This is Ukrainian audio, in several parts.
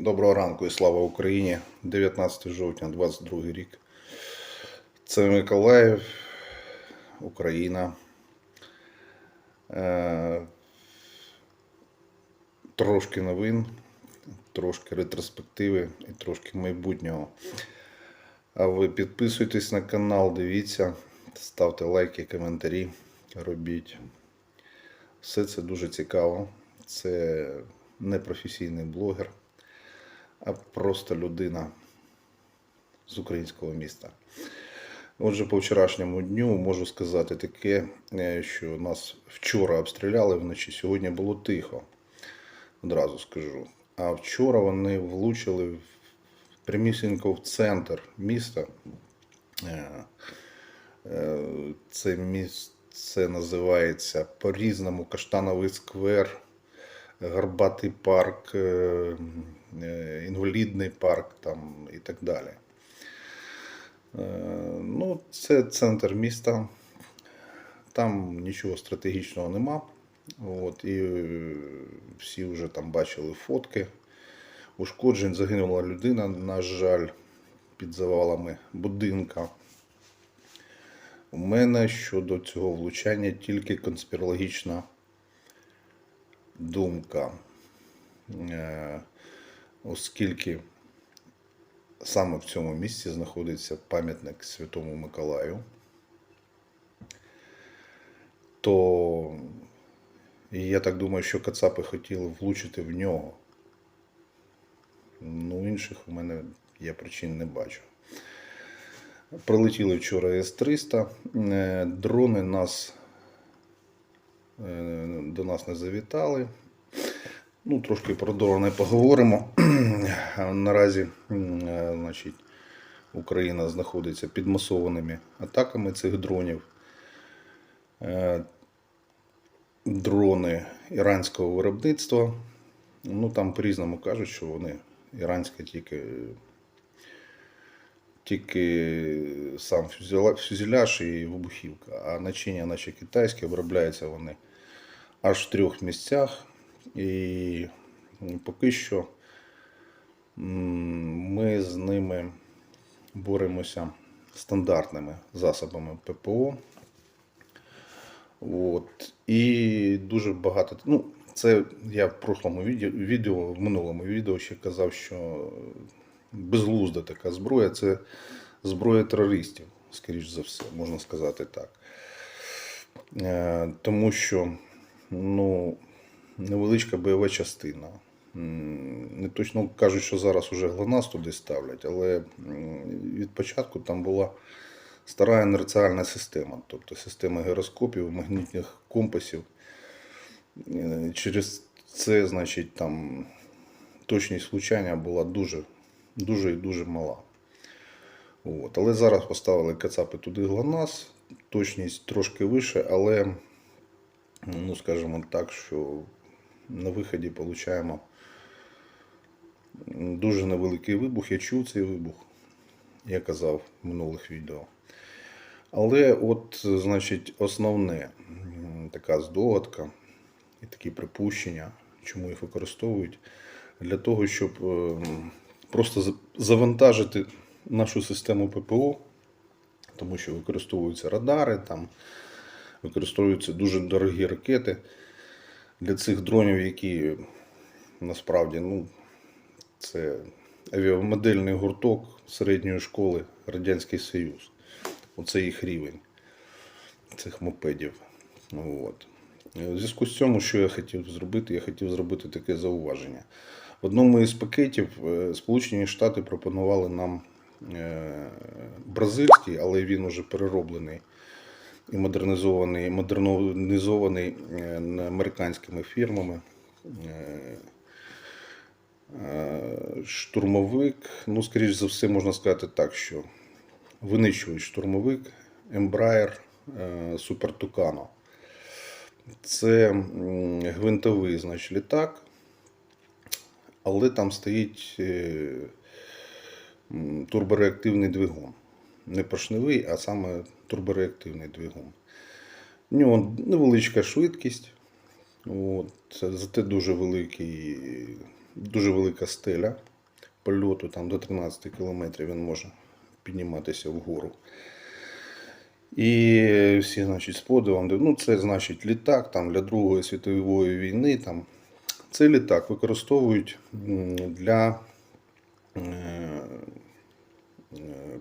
Доброго ранку і слава Україні. 19 жовтня, 22 рік. Це Миколаїв, Україна. Е, Трошки новин, трошки ретроспективи і трошки майбутнього. А ви підписуйтесь на канал, дивіться, ставте лайки, коментарі, робіть. Все це дуже цікаво. Це не професійний блогер, а просто людина з українського міста. Отже, по вчорашньому дню можу сказати таке, е, що нас вчора обстріляли вночі, сьогодні було тихо. Одразу скажу. А вчора вони влучили прямісінько в центр міста. Е, е, Це місце називається по-різному Каштановий сквер, Горбатий парк, е, е, інвалідний парк там, і так далі. Е, Ну, це центр міста. Там нічого стратегічного нема. От, і е, всі вже там бачили фотки. Ушкоджень загинула людина, на жаль, під завалами будинка. У мене щодо цього влучання тільки конспірологічна думка. Е, Оскільки саме в цьому місці знаходиться пам'ятник Святому Миколаю, то і я так думаю, що Кацапи хотіли влучити в нього. Ну, інших у мене я причин не бачу. Прилетіли вчора С-300. Е, Дрони нас до нас не завітали. Ну, трошки про дрони поговоримо. Наразі е, значить, Україна знаходиться під масованими атаками цих дронів. Е, Дрони іранського виробництва. Ну, там по-різному кажуть, що вони іранське тільки, тільки сам фюзеля- фюзеляж і вибухівка, а начиння, наче китайське, обробляються вони аж в трьох місцях. І поки що ми з ними боремося стандартними засобами ППО. От. І дуже багато. Ну, це я в прошлому відео, в минулому відео ще казав, що безглузда така зброя це зброя терористів, скоріш за все, можна сказати так. Е, Тому що ну, невеличка бойова частина. Не точно кажуть, що зараз уже ГЛОНАСС туди ставлять, але від початку там була стара інерціальна система, тобто система гіроскопів, магнітних компасів. Е, Через це, значить, там точність влучання була дуже, дуже і дуже мала. От. Але зараз поставили Кацапи туди ГЛОНАСС, точність трошки вище, але, ну, скажімо так, що на виході отримуємо дуже невеликий вибух. Я чув цей вибух, я казав в минулих відео. Але от, значить, основне така здогадка і такі припущення, чому їх використовують, для того, щоб ем, просто завантажити нашу систему ППО, тому що використовуються радари, там використовуються дуже дорогі ракети для цих дронів, які насправді ну, це авіамодельний гурток середньої школи Радянський Союз. Оце їх рівень цих мопедів. От. У зв'язку з цим, що я хотів зробити, я хотів зробити таке зауваження. В одному із пакетів е, Сполучені Штати пропонували нам е, бразильський, але він уже перероблений і модернізований, модернізований е, американськими фірмами. Е, е, Штурмовик, ну, скоріш за все, можна сказати так, що винищувач штурмовик Embraer Super Tucano. Це гвинтовий значить, літак, але там стоїть турбореактивний двигун. Не поршневий, а саме турбореактивний двигун. У нього невеличка швидкість, от, зате дуже великий, дуже велика стеля польоту там, до 13 км він може підніматися вгору. І всі, значить, з подивом, ну це значить літак там, для Другої світової війни. Там. Цей літак використовують для е,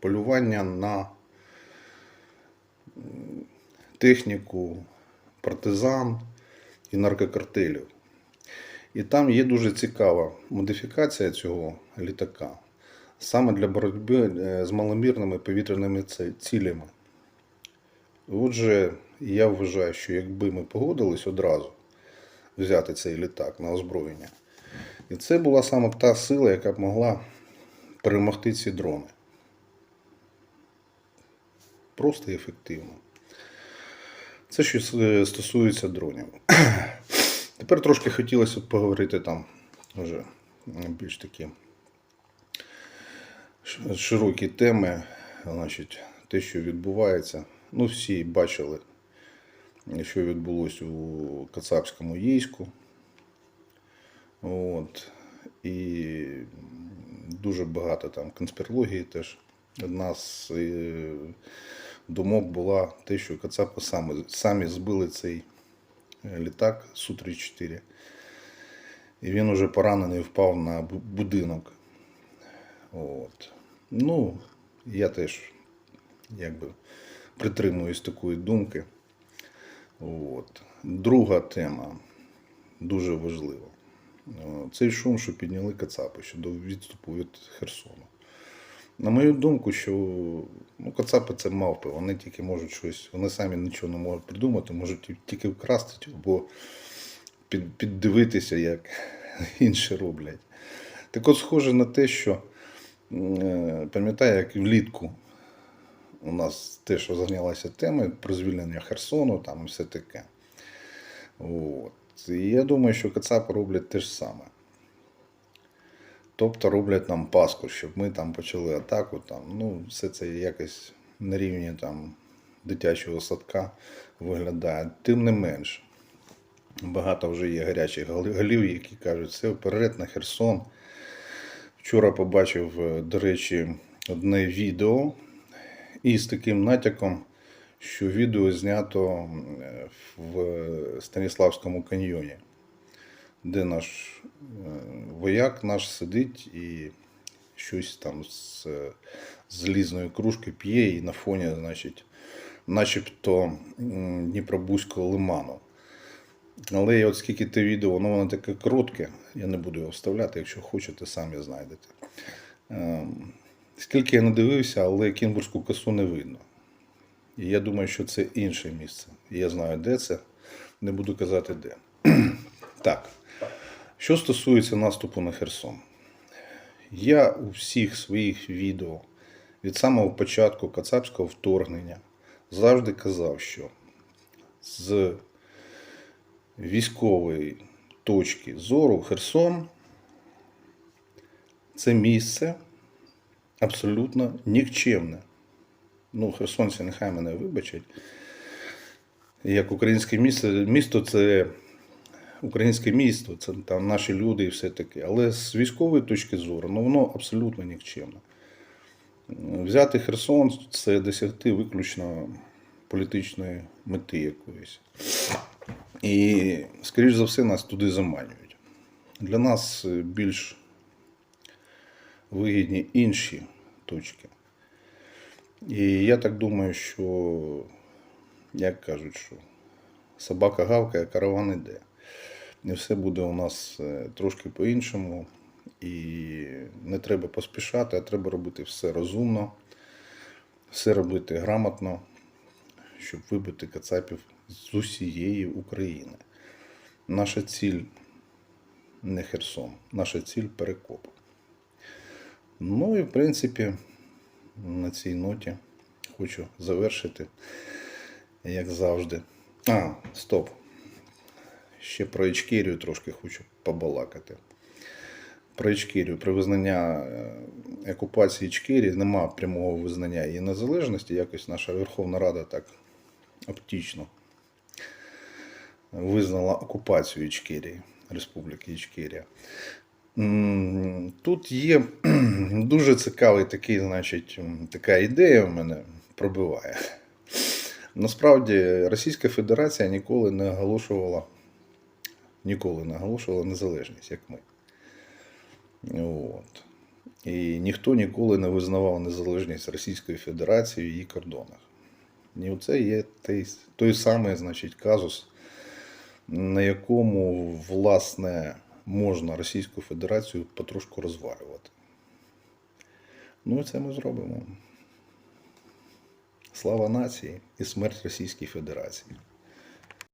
полювання на техніку партизан і наркокартелів. І там є дуже цікава модифікація цього літака саме для боротьби е, з маломірними повітряними цілями. Отже, я вважаю, що якби ми погодились одразу взяти цей літак на озброєння, і це була саме та сила, яка б могла перемогти ці дрони. Просто і ефективно. Це що стосується дронів. Тепер трошки хотілося б поговорити там вже більш такі широкі теми, значить, те, що відбувається. Ну, всі бачили, що відбулося у Кацапському Єйську. От. І дуже багато там конспірології теж. Одна з е, думок була те, що Кацапи самі, самі збили цей е, літак Су-34. І він уже поранений впав на будинок. От. Ну, я теж якби притримуюсь такої думки. От. Друга тема дуже важлива. Цей шум, що підняли Кацапи щодо відступу від Херсону. На мою думку, що ну, Кацапи це мавпи, вони тільки можуть щось, вони самі нічого не можуть придумати, можуть тільки вкрасти або під, піддивитися, як інші роблять. Так от схоже на те, що е, пам'ятаю, як влітку у нас теж розганялася тема про звільнення Херсону там і все таке. От. І я думаю, що Кацапи роблять те ж саме. Тобто роблять нам паску, щоб ми там почали атаку. Там, ну, все це якось на рівні там, дитячого садка виглядає. Тим не менш, багато вже є гарячих гол- голів, які кажуть, все вперед на Херсон. Вчора побачив, е, до речі, одне відео із таким натяком, що відео знято е, в Станіславському каньйоні, де наш е, вояк наш сидить і щось там з е, залізної кружки п'є і на фоні, значить, начебто Дніпробузького лиману. Але я от скільки те відео, воно, воно таке коротке, я не буду його вставляти, якщо хочете, самі знайдете. Ем, Скільки я не дивився, але Кінбурзьку косу не видно. І я думаю, що це інше місце. Я знаю, де це. Не буду казати де. так. Що стосується наступу на Херсон, я у всіх своїх відео від самого початку кацапського вторгнення завжди казав, що з військової точки зору Херсон це місце абсолютно нікчемне. Ну, херсонці нехай мене вибачать. Як українське місто, місто це українське місто, це там наші люди і все таке. Але з військової точки зору, ну воно абсолютно нікчемне. Взяти Херсон це досягти виключно політичної мети якоїсь. І, скоріш за все, нас туди заманюють. Для нас більш вигідні інші точки. І я так думаю, що, як кажуть, що собака гавкає, караван іде. І все буде у нас е, трошки по-іншому. І не треба поспішати, а треба робити все розумно, все робити грамотно, щоб вибити кацапів з усієї України. Наша ціль не Херсон, наша ціль перекоп. Ну і в принципі, на цій ноті хочу завершити, як завжди. А, стоп. Ще про Ічкерію трошки хочу побалакати. Про Ічкерію. При визнання е, окупації Ічкерії нема прямого визнання її незалежності. Якось наша Верховна Рада так оптично визнала окупацію Ічкерії, Республіки Ічкерія. Тут є дуже цікавий такий, значить, така ідея в мене пробиває. Насправді Російська Федерація ніколи не оголошувала, ніколи не оголошувала незалежність, як ми. От. І ніхто ніколи не визнавав незалежність Російської Федерації в її кордонах. І оце є той, той самий, значить, казус, на якому, власне, можна Російську Федерацію потрошку розвалювати. Ну і це ми зробимо. Слава нації і смерть Російській Федерації.